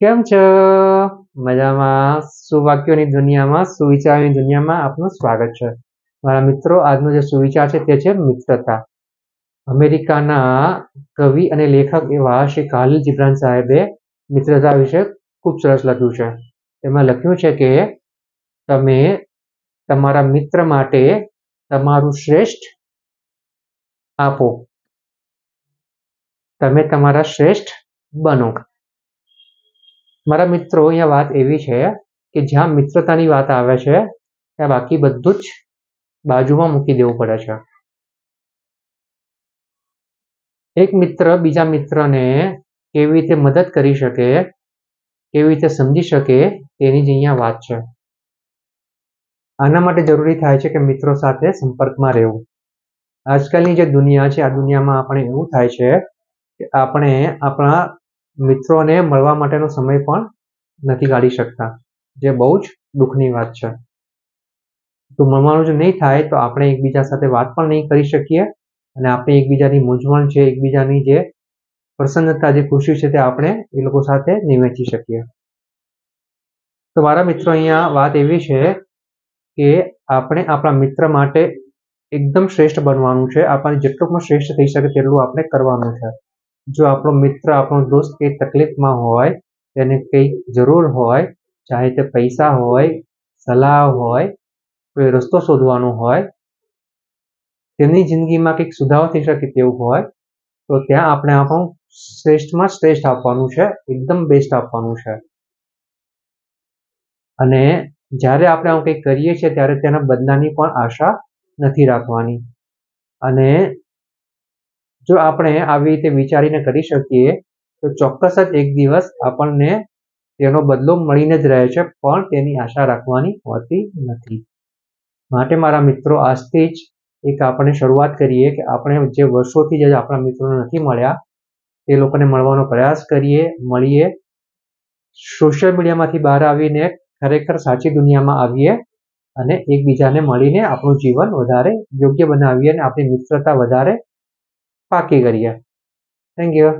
કેમ છો? મજામાં. સુવાક્યોની દુનિયામાં, સુવિચારની દુનિયામાં આપનું સ્વાગત છે. મારા મિત્રો, આજનો જે સુવિચાર છે તે છે મિત્રતા. અમેરિકાના કવિ અને લેખક એવા શ્રી ખાલિલ જીબ્રાન સાહેબે મિત્રતા વિશે ખૂબ સરસ લખ્યું છે. તેમાં લખ્યું છે કે, તમે તમારા મિત્ર માટે તમારું શ્રેષ્ઠ આપો. તમે તમારા શ્રેષ્ઠ બનો. મારા મિત્રો, અહીંયા વાત એવી છે કે જ્યાં મિત્રતાની વાત આવે છે, ત્યાં બાકી બધું જ બાજુમાં મૂકી દેવું પડે છે. એક મિત્ર બીજા મિત્રને કેવી રીતે મદદ કરી શકે, કેવી રીતે સમજી શકે, તેની જ અહીંયા વાત છે. આના માટે જરૂરી થાય છે કે મિત્રો સાથે સંપર્કમાં રહેવું. આજકાલની જે દુનિયા છે, આ દુનિયામાં આપણે એવું થાય છે કે આપણે આપણા મિત્રોને મળવા માટેનો સમય પણ નથી કાઢી શકતા, જે બહુ જ દુઃખની વાત છે. તો મળવાનું જો નહીં થાય તો આપણે એકબીજા સાથે વાત પણ નહીં કરી શકીએ અને આપણે એકબીજાની મૂંઝવણ છે, એકબીજાની જે પ્રસન્નતા, જે ખુશી છે તે આપણે એ લોકો સાથે નહીં વહેંચી શકીએ. તો મારા મિત્રો, અહીંયા વાત એવી છે કે આપણે આપણા મિત્ર માટે એકદમ શ્રેષ્ઠ બનવાનું છે, આપણને જેટલું પણ શ્રેષ્ઠ થઈ શકે તેટલું આપણે કરવાનું છે. જો આપણો મિત્ર, આપણો દોસ્ત કંઈ તકલીફમાં હોય, તેને કંઈક જરૂર હોય, ચાહે તે પૈસા હોય, સલાહ હોય, કોઈ રસ્તો શોધવાનો હોય, તેમની જિંદગીમાં કંઈક સુધારો થઈ શકે તેવું હોય, તો ત્યાં આપણે આપણું શ્રેષ્ઠમાં શ્રેષ્ઠ આપવાનું છે, એકદમ બેસ્ટ આપવાનું છે. અને જ્યારે આપણે આવું કંઈક કરીએ છીએ, ત્યારે તેના બદલાની પણ આશા નથી રાખવાની. અને જો આપણે આવી રીતે વિચારીને કરી શકીએ, તો ચોક્કસ જ એક દિવસ આપણને તેનો બદલો મળીને જ રહે છે, પણ તેની આશા રાખવાની હોતી નથી. માટે મારા મિત્રો, આજથી જ એક આપણે શરૂઆત કરીએ કે આપણે જે વર્ષોથી જે આપણા મિત્રોને નથી મળ્યા, તે લોકોને મળવાનો પ્રયાસ કરીએ, મળીએ, સોશિયલ મીડિયામાંથી બહાર આવીને ખરેખર સાચી દુનિયામાં આવીએ અને એકબીજાને મળીને આપણું જીવન વધારે યોગ્ય બનાવીએ અને આપણી મિત્રતા વધારે પાકી કરીએ. Thank you